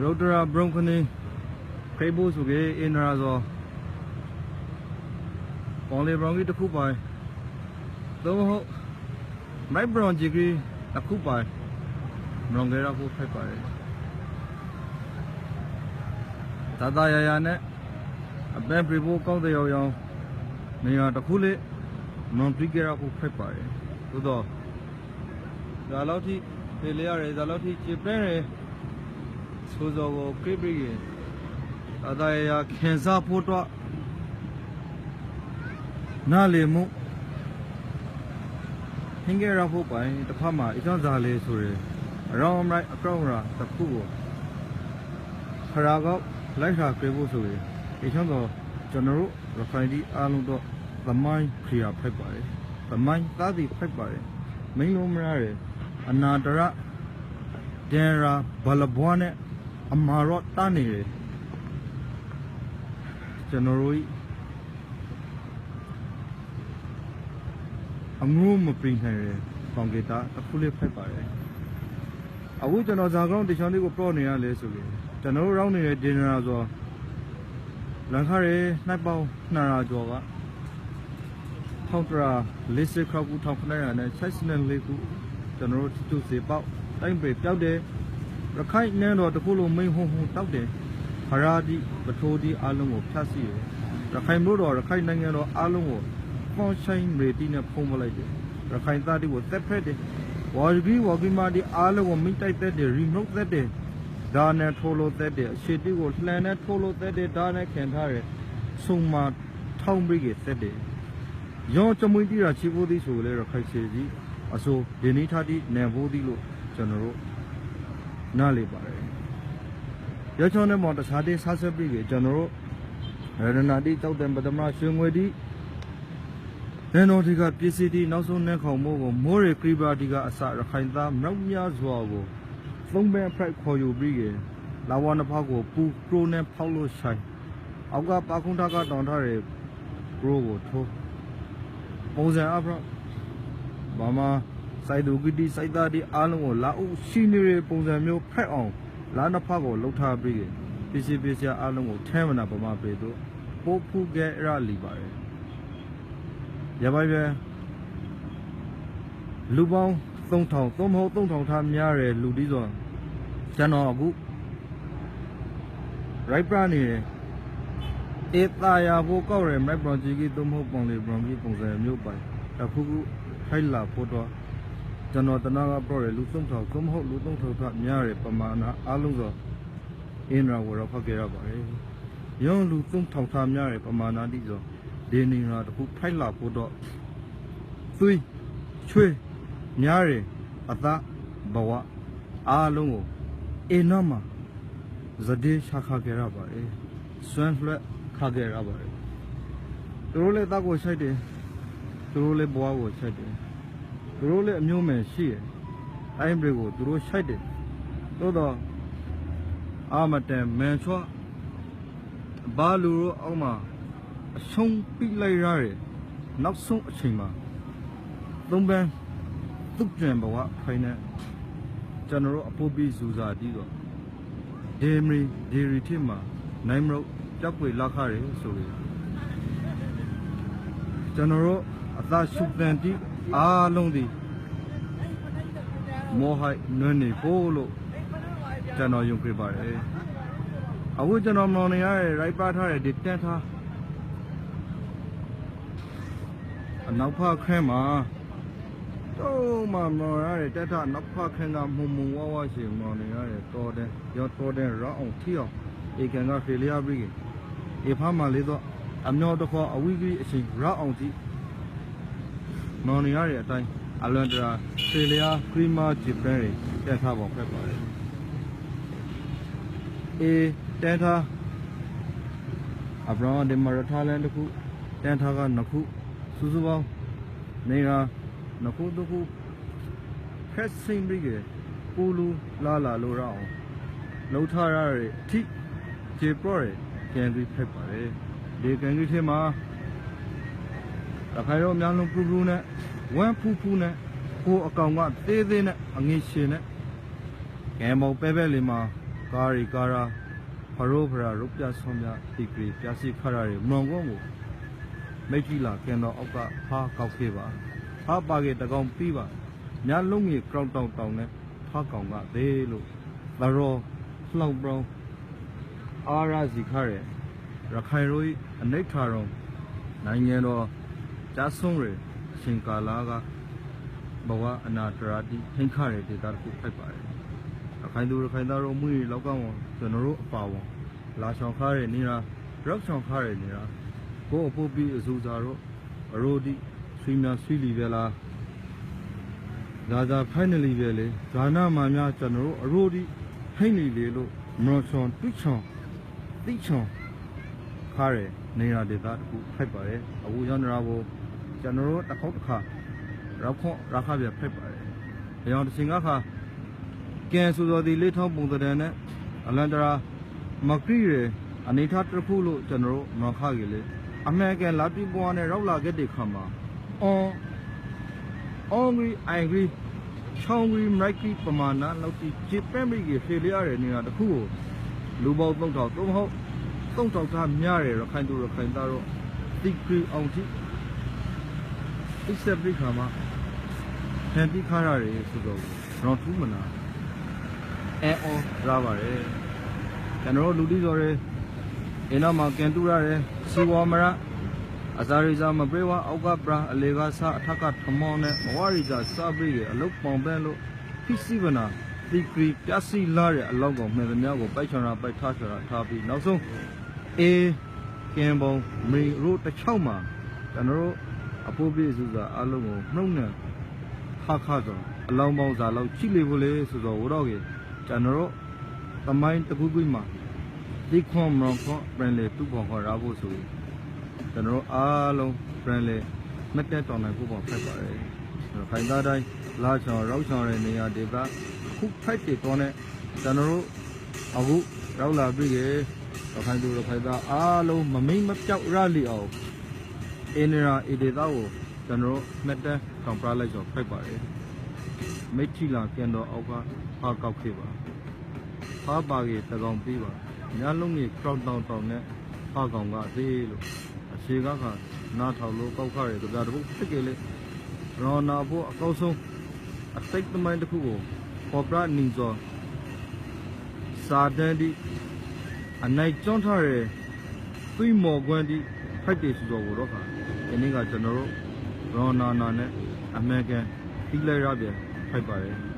ရုတ်တရာဘရုံခနေခေဘိုးဆိုကေအင်ရာဇောပေါ်လေဘရောင်ကြီးတစ်ခုပိုင်သုံးဟုတ်မိုက်ဘရွန်ဂျီဂရီတစ်ခုပိုင်မရောင်ကြရဖို့ဖိုက်ပါတယ်သာသာရရနဲ့အပန်းပြေဖို့ကောင်းတဲ့ရောင်ရောင်နေရာတစ်ခုလေးမွန်ပရီကြရဖို့ဖိုက်ပါတယ်သို့တော့ဒါလောက်ထိဖေးလျရတယ်ဒါလောက်ထိချေပန်းရယ် ဆိုစောကိုခရစ်ပရီသာသာရရခင်စားဖို့တော့နားလေမှုဟင်းကြရဖို့ပိုင်တစ်ဖက်မှာအကြောင်းစားလေးဆိုရယ်အရောင်းလိုက်အကောင့်ရာတစ်ခုကိုခရာကောက်လိုက်ရှာပြေဖို့ဆိုရယ်ဒီချောင်းတော့ကျွန်တော်တို့ရဖိုင်ဒီအားလုံးတော့သမိုင်းခရီးဖိုက်ပါတယ်သမိုင်းသားစီဖိုက်ပါတယ်မင်းလုံးမရရယ်အနာတရဒန်ရာဘလဘွားနဲ့ အမာရော့တာနေတယ်ကျွန်တော်တို့အငုံမပင်နိုင်ရယ်ကောင်ကေတာအခုလေးဖိုက်ပါတယ်အခုကျွန်တော်ဇာကောင်းတချောင်းလေးကိုပလော့နေရလဲဆိုရင်ကျွန်တော်တို့ရောင်းနေတဲ့ဒင်နာဆိုလန်ခါရဲနှိုက်ပေါင်း200ကျော်ကထောင်တရာ40ခါကူထောင်ခဏရနဲ့6နဲ့4ခုကျွန်တော်တို့တူစီပေါက်တိုင်းပေပြောက်တယ် ရခိုင်နန်းတော်တခုလုံးမိန်ဟုံဟုံတောက်တယ်ခရာဒီပထိုးဒီအားလုံးကိုဖြတ်စီတယ်ရခိုင်မြို့တော်ရခိုင်နိုင်ငံတော်အားလုံးကိုဖောင်းဆိုင်ရေတီနဲ့ဖုံးမလိုက်တယ်ရခိုင်သားတွေကိုသက်ဖက်တယ်ဝါဂီဝါဂီမာဒီအားလုံးကိုမိတိုက်သက်တယ်ရီမုတ်သက်တယ်ဒါနဲ့ထိုးလို့သက်တယ်အရှိတီကိုလှန်နဲ့ထိုးလို့သက်တယ်ဒါနဲ့ခင်ထားတယ်ဆုံမာထောင်းပြီးကသက်တယ်ရောချမွေးတီးတာချီဖို့သည်ဆိုလဲရခိုင်စီကြီးအစိုးဒီနီထားတိနန်ဖို့သည်လို့ကျွန်တော်တို့ နားလေပါတယ်ရချောင်းနဲ့မောင်တခြားတဲ့ဆာဆက်ပြီးကကျွန်တော်တို့ရတနာတိတောက်တယ်ပဒမရွှေငွေတိနန်တော်ဒီကပြည်စီတီနောက်ဆုံးနှက်ခေါင်မို့ကိုမိုးရခရီဘာဒီကအစရခိုင်သားမြောက်များစွာကိုသုံးပင်အဖက်ခေါ်ယူပြီးကလာဝနဖောက်ကိုပူပရိုနဲ့ဖောက်လို့ဆိုင်အောက်ကပါခုံးထကတောင်ထားတဲ့ပရိုကိုထိုးပုံစံအဖရဘာမှ စိုက်သူကတိစိုက်သားဒီအားလုံးကိုလာအုပ်ရှိနေတဲ့ပုံစံမျိုးဖက်အောင်လာနဖက်ကိုလှုပ်ထားပြီးကပြည်စီပြည်စရာအားလုံးကိုထဲမနာပမာပေတော့ပို့ဖူးကဲရလီပါတယ်ရပါပဲလူပေါင်း3000သုံးမဟုတ်3000ထားများတယ်လူဒီဆိုကျွန်တော်အခု right ပြနေတယ်အေးတာယာဖို့ကောက်ရယ် mic bron ကြီးကြီးသုံးမဟုတ်ပုံလေး bron ကြီးပုံစံမျိုးပိုင်အခုခုဖိုက်လာဖို့တော့ ကျွန်တော်တနာကပြောတယ်လူ3000သုံးမဟုတ်လူ3000ထားများတယ်ပမာဏအားလုံးဆိုအင်းရာဝရဖောက်ကြရပါတယ်ရုံးလူ3000ထားများတယ်ပမာဏတိဆိုဒီနေရာတခုဖိုက်လာဖို့တော့သွေးချွေးများရယ်အသဘဝအားလုံးကိုအင်းနမဇဒေရှာခကြရပါတယ်စွမ်းလွှက်ခကြရပါတယ်သူတို့လည်းတောက်ကိုရှိုက်တယ်သူတို့လည်းဘဝကိုရှိုက်တယ် သူတို့လည်းအမျိုးမယ်ရှိတယ်အိုင်းဘရီကိုသူတို့ရှိုက်တယ်သို့တော့အာမတန်မန်ချွာဘာလူရောအောက်မှာအဆုံးပြလိုက်ရတယ်နောက်ဆုံးအချိန်မှာသုံးပန်းသူ့ကြံဘဝဖိုင်နဲ့ကျွန်တော်တို့အဖိုးပြီးဇူစာတီးတော့ဒေမရီဒေရီထစ်မှာနိုင်မလို့ကြောက်ွေလောက်ခရဲဆိုပြီးကျွန်တော်တို့အသာရှုတန်တီး အားလုံးဒီမောဟိုက်နွန်းနေဖို့လို့ကျွန်တော်ယုံကြည်ပါတယ်အခုကျွန်တော်မောင်နေရတဲ့ right ပါထားတဲ့ဒီတန်ထားအနောက်ဖက်ခန်းမှာတော့မမော်ရတဲ့တက်ထနောက်ဖက်ခန်းကမုံမုံဝါဝါရှင်မော်နေရတဲ့တော်တဲ့ရောတော်တဲ့ရောင်းအောင်ထီအောင်ဧကန်ကဖေလျာပြီးဧဖာမှာလေးတော့အမျောတစ်ခေါ်အဝိကြီးအချိန်ရောင်းအောင်ကြ ည့်မော်နေရတဲ့အတိုင်းအလွန်တရာဖေလျာခရီမာဂျပန်တွေတက်ထားပုံဖက်ပါတယ်အေတန်ထားအဘရာဒီမာရထားလန်တခုတန်ထားကနှစ်ခုစုစုပေါင်းနေရာနခုတခုဖက်စင်ပြီးကပူလူလာလာလို့ရအောင်လှုပ်ထားရတဲ့အထိခြေပရော့ရကန်ပြီးဖက်ပါတယ်ဒီကန်ကြီးထဲမှာ တခါတော့အများလုံးပူပူနဲ့ဝမ်းဖူးဖူးနဲ့ကိုအကောင်ကသေးသေးနဲ့အငေးရှင်နဲ့ကဲမောင်ပဲပဲလေးမှာကကာရီကာရာဖရိုဖရာရုပ်ပြဆောင်မြဒီဂရီပြစီခရာရီမွန်ကုန်းကိုမိတ်ကြီးလာကင်တော်အောက်ကဖားကောက်ခဲ့ပါဖားပါကေတကောင်ပြီးပါညလုံးကြီးကောက်တောင်တောင်နဲ့ဖားကောင်ကသေးလို့သရောလှောင်ပြောင်းအာရစီခရဲရခိုင်ရိုးအနိဋ္ဌာရုံနိုင်ငံတော် ကြားဆုံးရအရှင်ကာလာကဘဝအနာတရာတိထိန်ခရဲဒေတာတစ်ခုဖိုက်ပါတယ်ရခိုင်သူရခိုင်သားတို့မှုတွေလောက်ကောင်းအောင်ကျွန်တော်တို့အပါဝင်လာဆောင်ခါရနေတာရောက်ဆောင်ခါရနေတာကိုအဖို့ပြီးအစူစာတော့အရိုဒီဆွေးများဆွေးလီပဲလားဒါသာ finally ပဲလေဇာနာမာများကျွန်တော်တို့အရိုဒီဖိနေလေလို့မနောချွန်တွချွန်တိချွန်ခါရနေတာဒေတာတခုဖိုက်ပါတယ်အခုကျွန်တော်တို့ ကျွန်တော်တို့တစ်ခေါက်တစ်ခါရောက်ခွန်ရခပြဖိုက်ပါတယ်အရောင်တစ်ချိန်ကခါကဲဆိုတော်ဒီလေးထောင်းပုံသဏ္ဍာန်နဲ့အလန္တရာမကရီရအနေထားတစ်ခုလို့ကျွန်တော်တို့မခခဲ့လေအမေကလာတိပွားနဲ့ရောက်လာခဲ့တဲ့ခါမှာအော်အော်ဂရီအိုင်ဂရီချောင်းဂရီမိုက်ကရီပမာဏလောက်တိချစ်ပက်မိကြီးဖေလျရတဲ့နေရာတစ်ခုကိုလူပေါင်း3000သုံးဟုတ်3000ထားများတယ်ရခိုင်သူရခိုင်သားတော့တိဂရီအောင်တိ အစ်စပရိခါမှာဟန်တိခါရတယ်ဆိုတော့တော့ထူးမနာအဲအောရပါတယ်ကျွန်တော်တို့လူတိစော်ရဲအင်းတော့မှကန်တူရတယ်စီဝါမရအစာရိစာမပြေဝအောက်ကပရာအလေကဆအထက်ကထမောနဲ့မဝရိစာစပရိရဲ့အလုတ်ပေါင်ပန်းလို့ဖိစီဗနာဒီဂရီပြစီလာရဲ့အလောက်ကောင်မှန်သမျှကိုပိုက်ချောင်တာပိုက်ထားချောင်တာထားပြီးနောက်ဆုံးအေကင်ဘုံမီရိုတစ်ချောက်မှာကျွန်တော်တို့ အဖိုးပြေစုစာအလုံးကိုနှုံနဲ့ခါခါဆိုအလောင်းပေါင်းစာလောက်ချိလေဖို့လေဆိုတော့ဝတော့ကြီးကျွန်တော်တို့သမိုင်းတစ်ခုခုမှာဒီခွန်မရောခွန်ပြန်လေသူ့ဘော်ခေါ်ရဖို့ဆိုရင်ကျွန်တော်တို့အားလုံးပြန်လေမတ်တက်တော်နိုင်ဖို့ပေါ့ဖက်ပါတယ်။ခိုင်သားတိုင်းလာချောင်ရောက်ချောင်တဲ့နေရာဒေသခုဖိုက်တည်တော်နဲ့ကျွန်တော်တို့အခုရောက်လာပြီကေခိုင်သူခိုင်သားအားလုံးမမိတ်မပြောက်ရလီအောင် အင်းရာအဒေတာကိုကျွန်တော်တို့မတ်တက်ဆောင်ပြလိုက်ဆိုဖိုက်ပါတယ်။မိတ်ချီလာပြန်တော့အောက်ကဖားကောက်ခဲ့ပါဖားပါကေတကောင်ပြီးပါညလုံးကြီးကြောက်တောင်တောင်နဲ့ဖားကောင်ကသေးလို့အရှိကကနားထောင်လို့ကောက်ခရဲကြတပုတ်ဖြစ်ကြလေရောနာဖို့အကောက်ဆုံးအစိတ်သမိုင်းတစ်ခုကိုပေါ်ပြနေစောစာတန်ဒီအနိုင်ကျွန်းထားတဲ့သွိမော်ကွန်းဒီဖိုက်တေဆိုတော့တော့ခါ ဒီနေ့ကကျွန်တော်တို့ရောနာနာနဲ့အမေရိကန်တီးလိုက်ရပြန်ဖိုက်ပါတယ်